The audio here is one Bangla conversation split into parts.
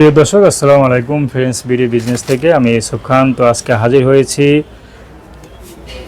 প্রিয় দর্শক, আসসালামু আলাইকুম ফ্রেন্ডস, বিডি বিজনেস থেকে। আমি ইউসুফ খান। তো আজকে হাজির হয়েছি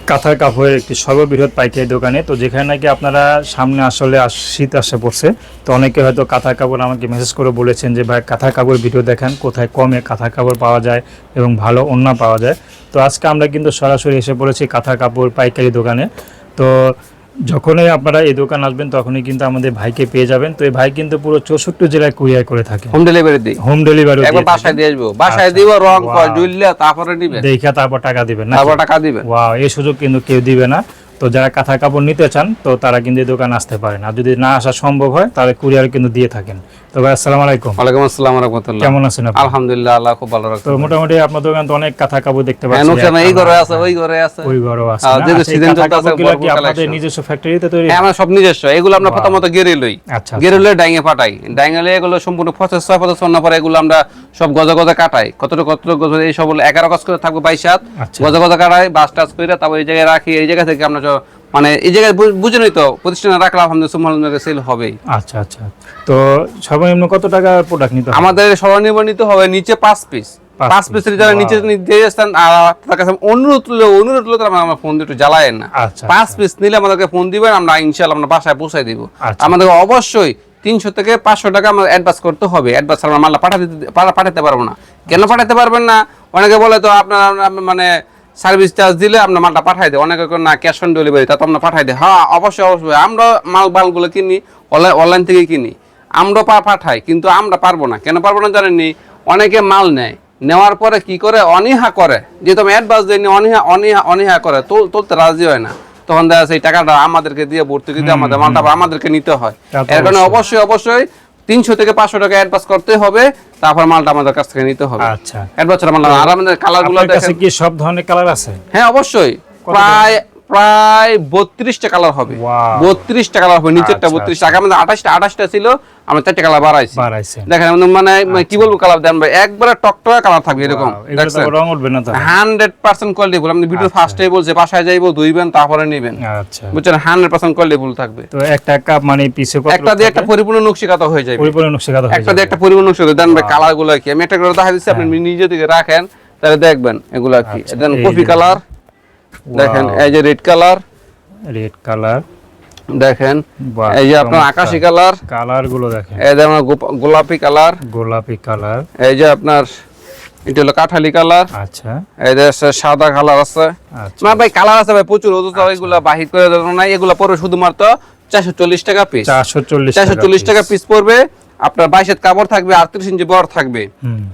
কাঁথার কাপড়ের একটি সর্ববৃহৎ পাইকারি দোকানে। তো যেখানে নাকি আপনারা সামনে আসলে আস- শীত আসে পড়ছে। তো অনেকে হয়তো কাঁথার কাপড় আমাকে মেসেজ করে বলেছেন যে, ভাই কাঁথার কাপড় ভিডিও দেখান। কোথায় কমে কাঁথার কাপড় পাওয়া যায় এবং ভালো ওড়না পাওয়া যায়? তো আজকে আমরা কিন্তু সরাসরি এসে পড়েছি কাঁথার কাপড় পাইকারি দোকানে। তো যখনই আপনারা এই দোকান আসবেন তখনই কিন্তু আমাদের ভাইকে পেয়ে যাবেন। তো এই ভাই কিন্তু পুরো চৌষট্টি জেলায় কুরিয়ার করে থাকে। হোম ডেলিভারি দিই হোম ডেলিভারি একবার বাসায় দিয়ে আসব। বাসায় আচ্ছা। দিব রং কল কর জুইলে তারপরে নিবে। দেখে তারপর টাকা দিবেন না তারপর টাকা দিবেন ওয়াও এই সুযোগ কিন্তু কেউ দিবে না। তো যারা কাঁথা কাপড় নিতে চান তো তারা কিন্তু এই দোকান আসতে পারেন আর যদি না আসা সম্ভব হয় তাহলে কুরিয়ার কিন্তু দিয়ে থাকেন। তো ভাই আসসালামু আলাইকুম। ওয়ালাইকুম আসসালাম রাহমাতুল্লাহ। কেমন আছেন আপনি? আলহামদুলিল্লাহ আল্লাহ খুব ভালো রাখছে তো মোটামুটি আপনার দোকান তো অনেক কাঁথা কাপড় দেখতে হ্যাঁ পাচ্ছি নুকসান এই ঘরে আছে ওই ঘরে আছে। ওই ঘরও আছে হ্যাঁ, আচ্ছা, কি আপনাদের নিজস্ব ফ্যাক্টরিতে তৈরি? হ্যাঁ আমরা সব নিজস্ব। এগুলো আমরা প্রথমত গেরে লই। আচ্ছা গেরে লই ডাইঙে পাঠাই ডাইঙে লই এগুলো সম্পূর্ণ প্রসেস ছয় প্রসেস অন্য পরে এগুলো আমরা সব গজা গজা কাটাই। কতটুকু কতটুকু গজা এই সব হলো গজ করে থাকবে বাইশ হাত। আচ্ছা। গজা গজা কাটাই বাস টাস করে তারপর এই জায়গায় রাখি এই জায়গা থেকে আমরা মানে এই জায়গায় নিত প্রতিষ্ঠানে রাখলে আলহামদুলিল্লাহ সেল হবেই। আচ্ছা আচ্ছা। তো সর্বনিম্ন কত টাকা প্রোডাক্ট নিতে আমাদের সর্বনিম্ন নিতে হবে নিচে পাঁচ পিস পাঁচ পিসের যারা নিচে নিতে তার কাছে অনুরোধ অনুরোধ তারা আমার ফোন দিয়ে একটু জ্বালায়েন না। আচ্ছা পাঁচ পিস নিলে আমাদেরকে ফোন দিবেন আমরা ইনশাল্লাহ আমরা বাসায় পৌঁছাই দিব। আচ্ছা। আমাদের অবশ্যই তিনশো থেকে পাঁচশো টাকা আমরা অ্যাডভান্স করতে হবে। অ্যাডভান্স আমরা মাল্লা পাঠাতে পাঠাতে পারব না। কেন পাঠাতে পারবেন না? অনেকে বলে তো আপনার মানে সার্ভিস চার্জ দিলে আমরা মালটা পাঠাই দেয় অনেকে না ক্যাশ অন ডেলিভারি তা তো আমরা পাঠাই দিই। হ্যাঁ অবশ্যই অবশ্যই। আমরা মাল মালগুলো কিনি অনলাইন অনলাইন থেকে কিনি। আমরা পা পাঠাই কিন্তু আমরা পারব না। কেন পারব না জানেননি? অনেকে মাল নেয়। নেওয়ার পরে কি করে? অনীহা করে। যেহেতু আমি অ্যাডভান্স দিইনি অনীহা অনীহা অনীহা করে। তুল- তুলতে রাজি হয় না। তখন দেখা এই টাকাটা আমাদেরকে দিয়ে ভর্তুকি দিয়ে আমাদের মালটা আমাদেরকে নিতে হয়। এর কারণে। অবশ্যই। অবশ্যই তিনশো থেকে পাঁচশো টাকা অ্যাডভান্স করতে হবে। তারপর মালটা আমাদের কাছ থেকে নিতে হবে। আচ্ছা। অ্যাডভান্স মাল আর আমাদের কালারগুলো আপনার দেখেন। কি সব ধরনের কালার আছে? হ্যাঁ অবশ্যই। প্রায় প্রায় বত্রিশটা কালার হবে. বত্রিশটা কালার হবে নিচেরটা আচ্ছা, বত্রিশটা আগে আমাদের আঠাশটা আঠাশটা ছিল আমরা চারটে কালার বাড়াইছি। দেখেন মানে মানে কি বলব কালার দেন ভাই? একবারে টকটকা কালার থাকবে এরকম। রং উঠবে না হান্ড্রেড পার্সেন্ট কোয়ালিটি ফুল। আপনি ভিডিও ফার্স্টে বলছে বাসায় যাইবো ধুইবেন তারপরে নেবেন। আচ্ছা। বুঝছেন? হান্ড্রেড পার্সেন্ট কোয়ালিটি ফুল থাকবে। তো একটা কাপ মানে পিছে একটা দিয়ে একটা পরিপূর্ণ নকশিকাতা হয়ে যাবে। পরিপূর্ণ নকশা কাটা একটা দিয়ে একটা পরিপূর্ণ দেন ভাই কালারগুলো কি? আমি একটা করে দেখা দিচ্ছি আপনি নিজে থেকে রাখেন তাহলে দেখবেন এগুলা কি। আচ্ছা, দেন কফি কালার দেখেন এই যে রেড কালার রেড কালার দেখেন এই যে আপনার আকাশি কালার কালারগুলো দেখেন। এই যে আপনার গোলাপি কালার গোলাপি কালার এই যে আপনার এটা হলো কাঠালি কালার আচ্ছা। এই যে সাদা কালার আছে। আচ্ছা। না ভাই কালার আছে ভাই প্রচুর ওগুলো এগুলা বাহির করে দেওয়া নাই এগুলো পরে শুধুমাত্র চারশো চল্লিশ টাকা পিস চারশো চল্লিশ চারশো চল্লিশ টাকা পিস পড়বে আপনার বাইশের কাপড় থাকবে আটত্রিশ ইঞ্চি বড় থাকবে।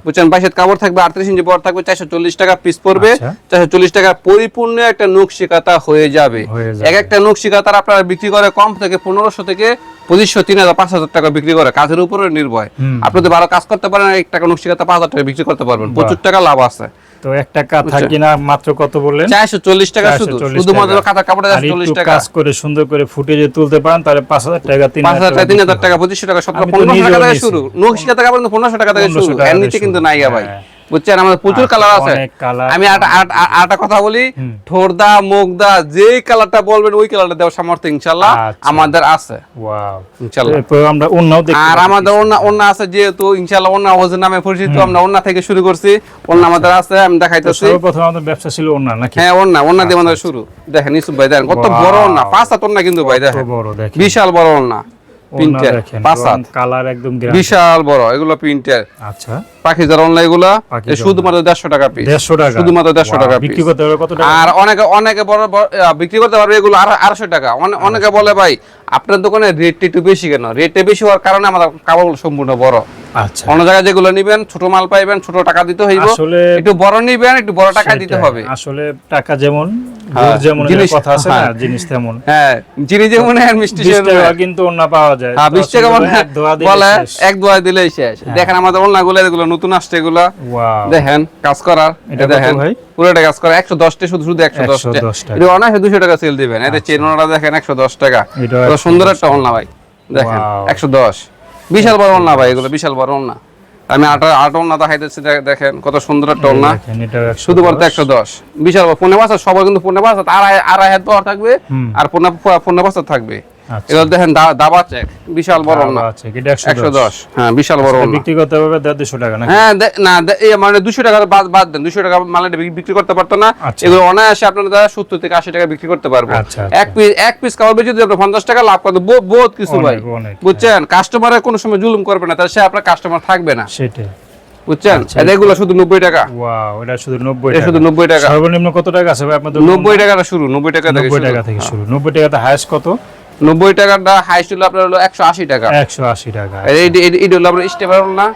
বুঝছেন? বাইশের কাপড় থাকবে আটত্রিশ ইঞ্চি বড় থাকবে চারশো চল্লিশ টাকা পিস পড়বে। আচ্ছা। চারশো চল্লিশ টাকা পরিপূর্ণ একটা নকশি কাতা হয়ে যাবে। এক একটা নকশি কাতার আপনারা বিক্রি করে কম থেকে পনেরোশো থেকে পঁচিশশো তিন হাজার পাঁচ হাজার টাকা বিক্রি করে। কাজের উপরে নির্ভয়। হুম। আপনি যদি ভালো কাজ করতে পারেন এক টাকা নকশি কাতা পাঁচ হাজার টাকা বিক্রি করতে পারবেন। প্রচুর টাকা লাভ আছে। তো একটা কাঁথা কিনা মাত্র কত বললেন? চারশো চল্লিশ টাকা শুধু। 440 শুধুমাত্র। কাঁথা কাপড়ে চল্লিশ টাকা। কাজ করে সুন্দর করে ফুটে যদি তুলতে পারেন তাহলে পাঁচ হাজার টাকা তিন পাঁচ হাজার টাকা তিন হাজার টাকা পঁচিশশো টাকা সতেরো আমি তো পনেরোশো নিজেও টাকা থেকে শুরু নকশি টাকা কাপড় কিন্তু পনেরোশো টাকা থেকে 1500 শুরু। এমনিতে কিন্তু নাই ভাই। হ্যাঁ। বুঝছেন? আমাদের প্রচুর আচ্ছা, কালার আছে। আমি আটা কথা বলি। ঠোরদা মুগদা যেই কালারটা বলবেন ওই কালারটা দেওয়ার সামর্থ্য ইনশাল্লাহ আচ্ছা। আমাদের আছে। আর আমাদের অন্য আছে যেহেতু ইনশাল্লাহ অন্য ওজন নামে পরিচিত আমরা অন্য থেকে শুরু করছি। অন্য আমাদের আছে আমি তো দেখাইতেছি। সর্বপ্রথম আমাদের ব্যবসা ছিল অন্য নাকি? হ্যাঁ অন্য অন্য দিয়ে আমাদের শুরু। দেখেন ইসুফ ভাই দেখেন কত বড় অন্য। পাঁচ হাত অন্য কিন্তু ভাই দেখেন। বিশাল বড় অন্য। প্রিন্টের পাঁচ হাত কালার একদম বিশাল বড় এগুলো প্রিন্টের আচ্ছা। অনলাইন এগুলা পাখি এ শুধুমাত্র দেড়শো টাকা পিস দেড়শো টাকা? শুধুমাত্র 150 Wow, টাকা বিক্রি করতে কত টাকা? আর অনেকে অনেকে বড় বিক্রি করতে পারবে এগুলো আর আড়াইশো টাকা। অনেকে বলে ভাই আপনার দোকানে রেটটা একটু বেশি কেন? রেটটা বেশি হওয়ার কারণে আমাদের কাপড় সম্পূর্ণ বড়। আচ্ছা। অন্য জায়গায় যেগুলো নিবেন ছোট মাল পাইবেন ছোট টাকা দিতে হইব। একটু বড় নিবেন একটু বড় টাকা দিতে হবে। আসলে টাকা যেমন হ্যাঁ, কথা আছে না হ্যাঁ। জিনিস তেমন। হ্যাঁ যেমন আর মিষ্টি বিশ সেরকম। টাকা কিন্তু অন্য পাওয়া যায়। বিশ টাকা বলে এক দোয়া দিলে বলে শেষ। এক দোয়া দিলেই শেষ। দেখেন আমাদের অন্যগুলো এগুলো নতুন আসছে এগুলা। দেখেন কাজ করার। এটা দেখেন পুরোটা কাজ করা একশো দশটা শুধু শুধু একশো দশটা টাকা। এটা অনায়াসে দুশো টাকা সেল দিবেন। চেনটা দেখেন একশো দশ টাকা। এটাও কত 110 সুন্দর একটা ভাই। দেখেন একশো দশ। বিশাল বড় ওলনা ভাই এগুলো বিশাল বড় ওলনা আমি আটা আট না দেখাইতেছি হাইতেছি দেখেন কত সুন্দর একটা না শুধু এটাও 110 শুধুমাত্র একশো দশ। বিশাল পনেরো সবার সবাই কিন্তু পনেরো বাস আর আড়াই হাত পাওয়ার থাকবে আর পনেরো পনেরো বাসা থাকবে। আচ্ছা। এগুলো দেখেন দাবা চেক বিশাল বড় না? একশো দশ। হ্যাঁ বিশাল বড় না। বিক্রি করতে পারবে দেড় দুশো টাকা না হ্যাঁ না মানে দুশো টাকা বাদ বাদ দেন দুশো টাকা মালটা বিক্রি করতে পারতো না। আচ্ছা। এগুলো অনায়াসে আপনারা দ্বারা সত্তর থেকে আশি টাকা বিক্রি করতে পারব। আচ্ছা, আচ্ছা। এক পিস এক পিস কাপড় বেচে যদি আপনি পঞ্চাশ টাকা লাভ করতে বহুত কিছু ভাই। অনেক, বুঝছেন? কাস্টমারের কোনো সময় জুলুম করবে না তাহলে সে আপনার কাস্টমার থাকবে না। সেটাই। বুঝছেন? আচ্ছা, এগুলো শুধু নব্বই টাকা। ওয়াও এটা শুধু নব্বই এটা শুধু নব্বই টাকা। সর্বনিম্ন কত টাকা আছে ভাই আপনাদের নব্বই টাকাটা শুরু নব্বই টাকা থেকে নব্বই শুরু। টাকা থেকে শুরু। নব্বই টাকাতে হায়েস্ট কত? নব্বই টাকাটা হাইস্ট হলো আপনার হলো একশো আশি টাকা। একশো আশি টাকা এই- এটা হলো আপনার স্টেপার না?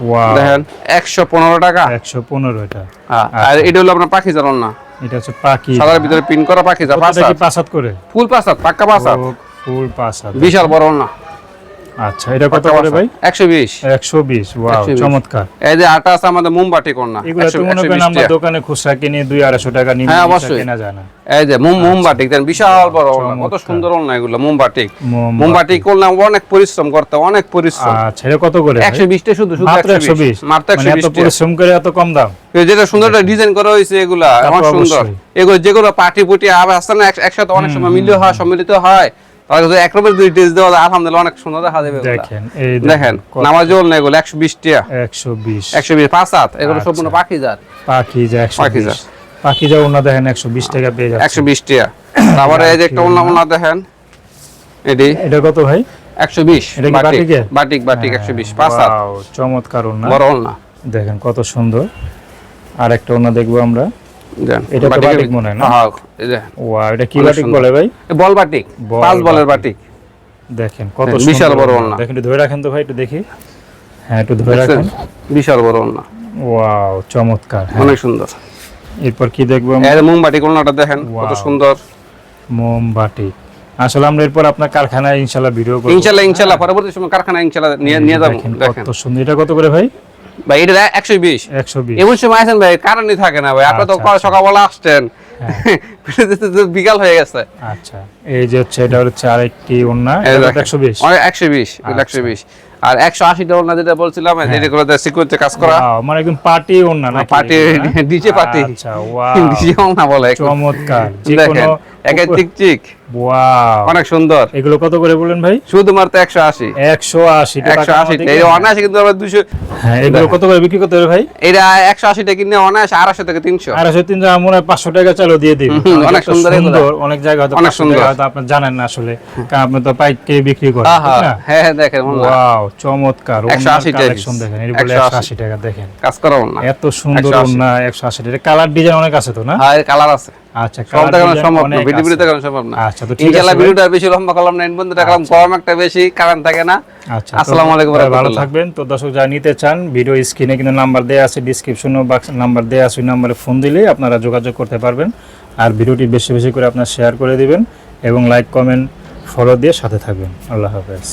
ওয়াও দেখেন একশো পনেরো টাকা। একশো পনেরো এটা হ্যাঁ, আর এটা হলো আপনার পাখি জানল না? এটা হচ্ছে পাখি। সাদার ভিতরে পিন করা পাখি যা পাঁচ করে। ফুল পাসাত পাক্কা পাসাত ও, ফুল পাঁচ হাত বিশাল বড় না? আচ্ছা এটা কত করে ভাই? একশো বিশ। একশো বিশ ওয়াও চমৎকার। এই যে আটা আছে আমাদের এগুলো তো মনে করেন আমরা দোকানে খুচরা কিনে দুই আড়াইশো টাকা নিয়ে হ্যাঁ, অবশ্যই। কেনা যায় না। এই যে মোম দেন বিশাল বড় কত। সুন্দর এগুলো মোমবাতি। করলাম অনেক পরিশ্রম করতে অনেক পরিশ্রম। আচ্ছা এটা কত করে ভাই? একশো শুধু শুধু মাত্র একশো একশো বিশ। মাত্র একশো মানে এত পরিশ্রম করে এত কম দাম? যেটা সুন্দর একটা ডিজাইন করা হয়েছে এগুলা অনেক সুন্দর। এগুলো যেগুলো পার্টি পুটি আবার না একসাথে অনেক সময় মিলিত হয় সম্মিলিত হয়। দুই দেওয়া আলহামদুলিল্লাহ অনেক সুন্দর দেখা যাবে দেখেন এই দেখেন নামাজ না এগুলো একশো বিশ টিয়া। একশো বিশ। একশো বিশ পাঁচ হাত এগুলো। সম্পূর্ণ পাখিজা। ওনা দেখেন একশো বিশ টাকা পেয়ে যাচ্ছে। টিয়া। তারপরে এই যে একটা অন্য অন্য দেখেন। এটি। এটা কত ভাই? এটা বাটিক বাটিক বিশ পাঁচ হাত। চমৎকার ওনা বড় দেখেন কত সুন্দর। আর একটা ওনা দেখব আমরা। এটা বাটিক মনে হয় না? হ্যাঁ, ওয়া এটা কি বাটিক বলে ভাই? বল বাটিক পাঁচ বলের বাটিক। বাটিক। দেখেন কত বিশাল বড় ওড়না। ওড়না। দেখেন ধরে রাখেন তো ভাই একটু দেখি। হ্যাঁ একটু ধরে রাখেন। বিশাল বড় ওয়াও চমৎকার। অনেক সুন্দর। এরপর কি দেখব মোমবাটি কোনটা দেখেন কত সুন্দর। আসলে আমরা এরপর আপনার কারখানায় ইনশাল্লাহ ভিডিও করব। ইনশাল্লাহ পরবর্তী সময় কারখানা ইনশাল্লাহ নিয়ে নিয়ে যাব। কত সুন্দর। এটা কত করে ভাই? ভাই এটা একশো বিশ। এমন সময় আছেন ভাই কারণই থাকে না ভাই। আপনি তো আচ্ছা, আচ্ছা। সকালবেলা আসছেন? হ্যাঁ। বিকাল হয়ে গেছে। আচ্ছা এই যে হচ্ছে এটা হচ্ছে আরেকটি ওন্না এই দেখেন। একশো বিশ। একশো বিশ আচ্ছা। একশো বিশ। আর একশো আশি ডলার না যেটা বলছিলাম এটা করে সিকিউরিটি কাজ করা। Wow, মানে একদম পার্টি ওন্না নাকি পার্টি হ্যাঁ? DJ party. আচ্ছা ওয়াও ডিজে না বলে। চমৎকার। যে কোনো একে চিক অনেক সুন্দর। এগুলো কত করে বলেন ভাই? শুধুমাত্র একশো আশি। একশো আশি একশো আশি। এই অনায়াসে কিন্তু আমরা দুশো হ্যাঁ এগুলো কত করে বিক্রি করতে হবে ভাই? এটা একশো আশি কিনে অনায়াসে আড়াইশো থেকে তিনশো। আড়াইশো তিন জায়গা মনে হয় পাঁচশো টাকা চালু দিয়ে কারণ অনেক সুন্দর এগুলো। অনেক জায়গা হয়তো অনেক সুন্দর। হয়তো আপনি জানেন না আসলে। কারণ আপনি তো পাইকে বিক্রি করেন হ্যাঁ হ্যাঁ দেখেন ওয়াও চমৎকার 180 টাকা কালেকশন দেখেন বলে 180 একশো আশি টাকা দেখেন। কাজ করা ওনা এত সুন্দর 180 ওন্না একশো আশি। টাকা কালার ডিজাইন অনেক আছে তো না? হ্যাঁ কালার আছে। আচ্ছা সব কালার দেখানো ডিজাইন সম্ভব না ভিডিও ভিডিও দেখানো সম্ভব না। আচ্ছা তো ঠিক আছে ভিডিওটা বেশি লম্বা করলাম না এর দেখলাম গরম একটা বেশি কারণ থাকে না। আচ্ছা আসসালামু আলাইকুম ভালো থাকবেন। তো দর্শক যারা নিতে চান ভিডিও স্ক্রিনে কিন্তু নাম্বার দেওয়া আছে ডিসক্রিপশনে বাক্স নাম্বার দেওয়া আছে ওই নাম্বারে ফোন দিলে আপনারা যোগাযোগ করতে পারবেন। আর ভিডিওটি বেশি বেশি করে আপনার শেয়ার করে দিবেন এবং লাইক কমেন্ট ফলো দিয়ে সাথে থাকবেন। আল্লাহ হাফেজ।